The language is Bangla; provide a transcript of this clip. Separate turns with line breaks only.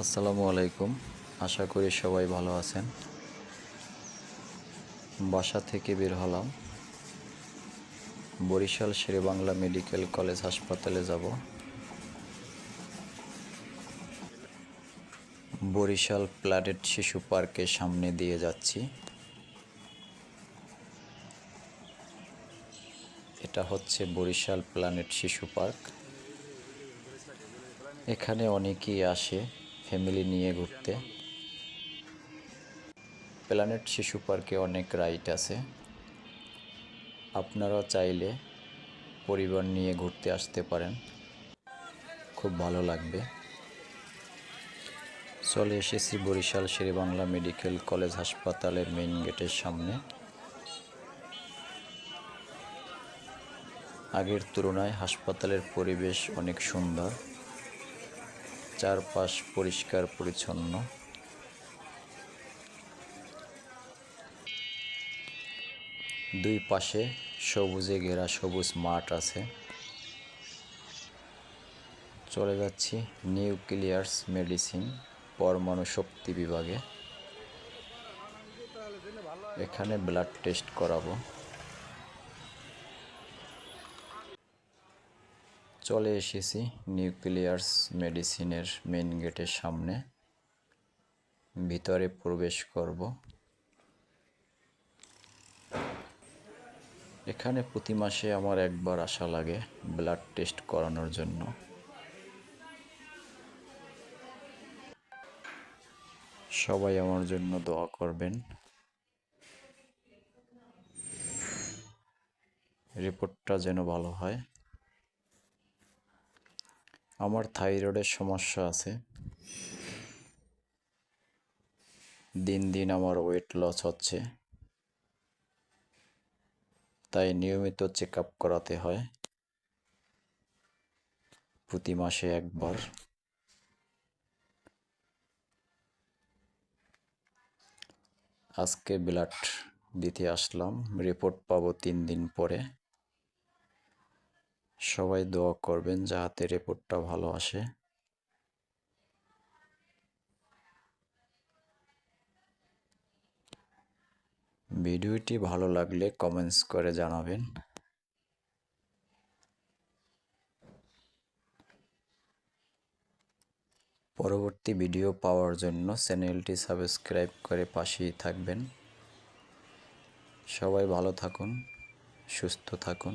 আসসালামু আলাইকুম। আশা করি সবাই ভালো আছেন। বাসা থেকে বের হলাম। বরিশাল শেরেবাংলা মেডিকেল কলেজ হাসপাতালে যাব। বরিশাল প্ল্যানেট শিশু পার্কের সামনে দিয়ে যাচ্ছি। এটা হচ্ছে বরিশাল প্ল্যানেট শিশু পার্ক। এখানে অনেকেই আসে। ফ্যামিলি নিয়ে ঘুরতে। প্ল্যানেট শিশু পার্কে অনেক রাইড আছে। আপনারা চাইলে পরিবার নিয়ে ঘুরতে আসতে পারেন। খুব ভালো লাগবে। চলে এসেছি বরিশাল শেরেবাংলা মেডিকেল কলেজ হাসপাতালের মেইন গেটের সামনে। আগের তুলনায় হাসপাতালের পরিবেশ অনেক সুন্দর। চারপাশ পরিষ্কার, পরিচ্ছন্ন। দুই পাশে সবুজে ঘেরা সবুজ মাঠ আছে। চলে যাচ্ছি নিউক্লিয়ার্স মেডিসিন পরমাণু শক্তি বিভাগে। এখানে ব্লাড টেস্ট করাবো। চলে এসেছি নিউক্লিয়ার্স মেডিসিনের মেন গেটের সামনে। ভিতরে প্রবেশ করব। এখানে প্রতি মাসে আমার একবার আসা লাগে ব্লাড টেস্ট করানোর জন্য। সবাই আমার জন্য দোয়া করবেন। রিপোর্টটা যেন ভালো হয়। আমার থাইরয়েডের সমস্যা আছে। দিন দিন আমার ওয়েট লস হচ্ছে। তাই নিয়মিত চেক আপ করাতে হয়। প্রতি মাসে একবার। আজকে ব্লাড দিতে আসলাম। রিপোর্ট পাবো তিন দিন পরে। সবাই দোয়া করবেন যাতে রিপোর্টটা ভালো আসে। ভিডিওটি ভালো লাগলে কমেন্টস করে জানাবেন। পরবর্তী ভিডিও পাওয়ার জন্য চ্যানেলটি সাবস্ক্রাইব করে পাশেই থাকবেন। সবাই ভালো থাকুন, সুস্থ থাকুন।